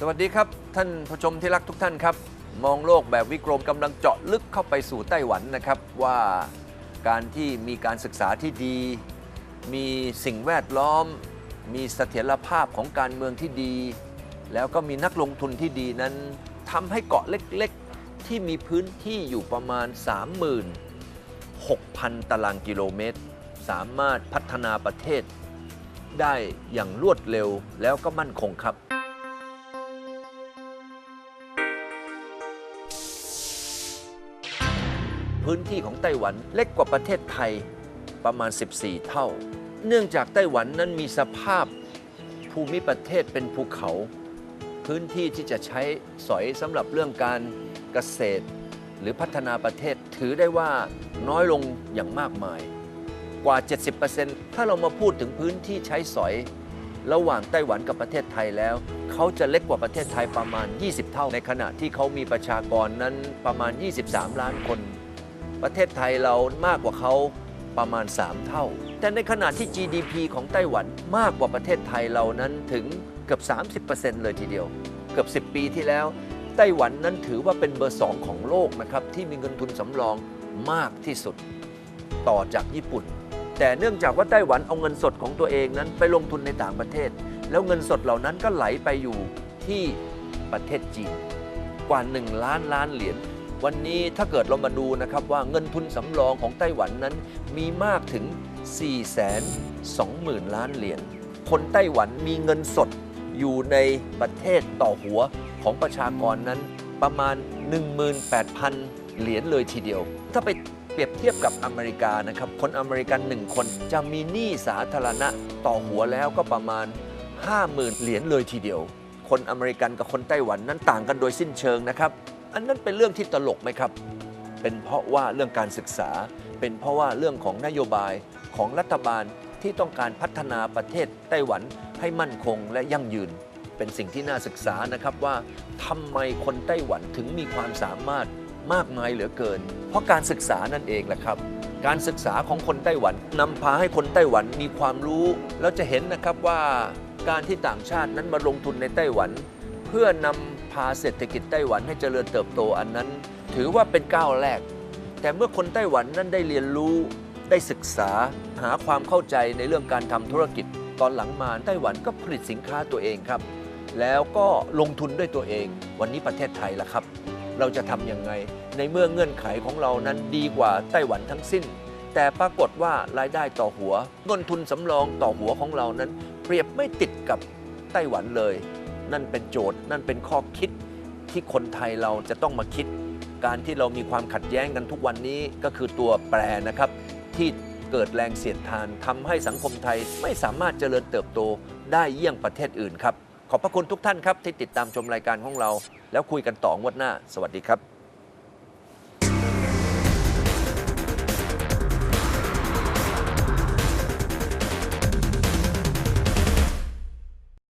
สวัสดีครับท่านผู้ชมที่รักทุกท่านครับ มองโลกแบบวิกรมกำลังเจาะลึกเข้าไปสู่ไต้หวันนะครับว่า การที่มีการศึกษาที่ดี มีสิ่งแวดล้อม มีเสถียรภาพของการเมืองที่ดี แล้วก็มีนักลงทุนที่ดีนั้นทำให้เกาะเล็กๆ ที่มีพื้นที่อยู่ประมาณ 36,000 ตารางกิโลเมตร สามารถพัฒนาประเทศได้อย่างรวดเร็วแล้วก็มั่นคงครับ พื้นที่ของไต้หวันเล็กกว่าประเทศไทยประมาณ 14 เท่า เนื่องจากไต้หวันนั้นมีสภาพภูมิประเทศเป็นภูเขา พื้นที่ที่จะใช้สอยสำหรับเรื่องการเกษตร หรือพัฒนาประเทศถือได้ว่าน้อยลงอย่างมากมาย กว่า 70%ถ้าเรามาพูดถึงพื้นที่ใช้สอย ระหว่างไต้หวันกับประเทศไทยแล้ว เขาจะเล็กกว่าประเทศไทยประมาณ 20 เท่า ในขณะที่เขามีประชากรนั้นประมาณ 23 ล้านคน ประเทศไทยเรามากกว่าเขาประมาณ 3 เท่า แต่ในขณะที่ GDP ของไต้หวันมากกว่าประเทศไทยเรานั้นถึงเกือบ 30%เลยทีเดียว เกือบ 10 ปีที่แล้ว ไต้หวันนั้นถือว่าเป็นเบอร์ 2 ของโลกนะครับ ที่มีเงินทุนสำรองมากที่สุด ต่อจากญี่ปุ่น แต่เนื่องจากว่าไต้หวันเอาเงินสดของตัวเองนั้นไปลงทุนในต่างประเทศ แล้วเงินสดเหล่านั้นก็ไหลไปอยู่ที่ประเทศจีนกว่า 1 ล้านล้านเหรียญ วันนี้ถ้าเกิดเรามาดูนะครับว่าเงินทุนสำรองของไต้หวันนั้นมีมากถึง 4 2 0 0 0 0 ล้านเหรียญ คนไต้หวันมีเงินสดอยู่ในประเทศต่อหัวของประชากรนั้นประมาณ 18,000 เหรียญเลยทีเดียว ถ้าไปเปรียบเทียบกับอเมริกานะครับ คนอเมริกันหนึ่งคนจะมีหนี้สาธารณะต่อหัวแล้วก็ประมาณ 50,000 เหรียญเลยทีเดียว คนอเมริกันกับคนไต้หวันนั้นต่างกันโดยสิ้นเชิงนะครับ อันนั้นเป็นเรื่องที่ตลกไหมครับ เป็นเพราะว่าเรื่องการศึกษา เป็นเพราะว่าเรื่องของนโยบายของรัฐบาลที่ต้องการพัฒนาประเทศไต้หวันให้มั่นคงและยั่งยืน เป็นสิ่งที่น่าศึกษานะครับว่าทำไมคนไต้หวันถึงมีความสามารถมากมายเหลือเกิน เพราะการศึกษานั่นเองแหละครับการศึกษาของคนไต้หวันนำพาให้คนไต้หวันมีความรู้ แล้วจะเห็นนะครับว่าการที่ต่างชาตินั้นมาลงทุนในไต้หวัน เพื่อนำาเศรษฐกิจไต้หวันให้เจริญเติบโตอันนั้น ถือว่าเป็นก้าวแรก แต่เมื่อคนไต้หวันนั้นได้เรียนรู้ได้ศึกษาหาความเข้าใจในเรื่องการทำธุรกิจ ตอนหลังมาไต้หวันก็ผลิตสินค้าตัวเองครับ แล้วก็ลงทุนด้วยตัวเอง วันนี้ประเทศไทยล่ะครับ เราจะทำยังไง ในเมื่อเงื่อนไขของเรานั้นดีกว่าไต้หวันทั้งสิ้น แต่ปรากฏว่ารายได้ต่อหัวเงินทุนสำรองต่อหัวของเรานั้น เปรียบไม่ติดกับไต้หวันเลย นั่นเป็นโจทย์ นั่นเป็นข้อคิดที่คนไทยเราจะต้องมาคิด การที่เรามีความขัดแย้งกันทุกวันนี้ก็คือตัวแปรนะครับ ที่เกิดแรงเสียดทานทำให้สังคมไทยไม่สามารถเจริญเติบโตได้เยี่ยงประเทศอื่นครับ ขอบพระคุณทุกท่านครับที่ติดตามชมรายการของเรา แล้วคุยกันต่องวดหน้า สวัสดีครับ